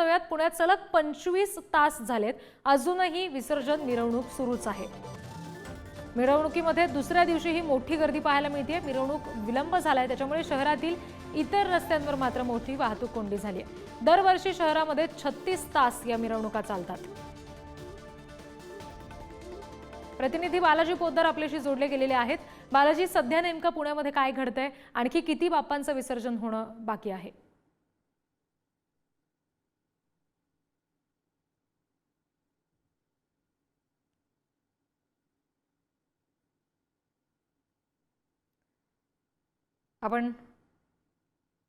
जाऊयात पुण्यात सलग पंचवीस तास झालेत. अजूनही विसर्जन मिरवणूक सुरूच आहे. मिरवणुकीमध्ये दुसऱ्या दिवशीही मोठी गर्दी पाहायला मिळते मिरवणूक विलंब झालाय. त्याच्यामुळे शहरातील इतर रस्त्यांवर मात्र मोठी वाहतूक कोंडी झाली आहे दरवर्षी शहरामध्ये छत्तीस तास या मिरवणुका चालतात. प्रतिनिधी बालाजी पोद्दार आपल्याशी जोडले गेलेले आहेत. बालाजी सध्या नेमकं पुण्यामध्ये काय घडतंय? आणखी किती बाप्पांचं विसर्जन होणं बाकी आहे? आपण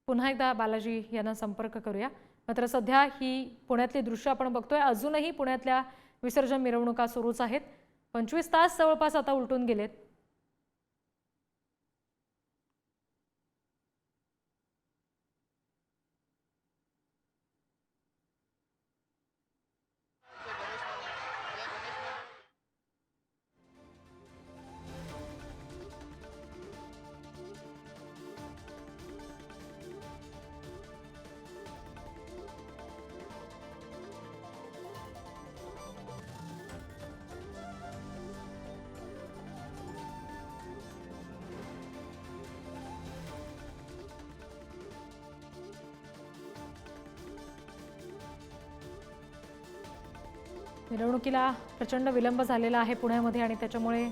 पुन्हा एकदा बालाजी यांना संपर्क करूया. मात्र सध्या ही पुण्यातली दृश्य आपण बघतोय. अजूनही पुण्यातल्या विसर्जन मिरवणुका सुरूच आहेत. पंचवीस तास जवळपास आता उलटून गेलेत. मिरवणुकीला प्रचंड विलंब झालेला आहे पुण्यामध्ये आणि त्याच्यामुळे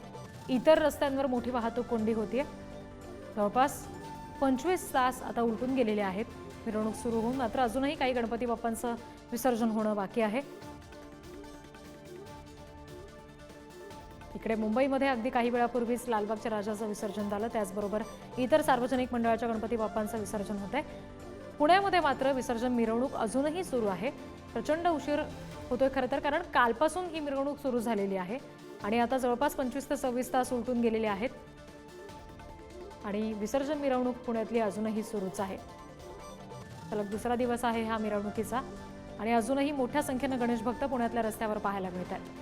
इतर रस्त्यांवर मोठी वाहतूक कोंडी होतीये. जवळपास पंचवीस तास आता उलटून गेलेले आहेत. मिरवणूक सुरू होऊन मात्र अजूनही काही गणपती बाप्पांचं विसर्जन होणं बाकी आहे. इकडे मुंबईमध्ये अगदी काही वेळापूर्वीच लालबागच्या राजाचं विसर्जन झालं. त्याचबरोबर इतर सार्वजनिक मंडळाच्या गणपती बाप्पांचं विसर्जन होत आहे पुण्यामध्ये मात्र विसर्जन मिरवणूक अजूनही सुरू आहे. प्रचंड उशीर होतोय खरं तर कारण कालपासून ही मिरवणूक सुरू झालेली आहे आणि आता जवळपास पंचवीस ते सव्वीस तास उलटून गेलेले आहेत आणि विसर्जन मिरवणूक पुण्यातली अजूनही सुरूच आहे. सलग दुसरा दिवस आहे हा मिरवणुकीचा आणि अजूनही मोठ्या संख्येनं गणेश भक्त पुण्यातल्या रस्त्यावर पाहायला मिळत आहेत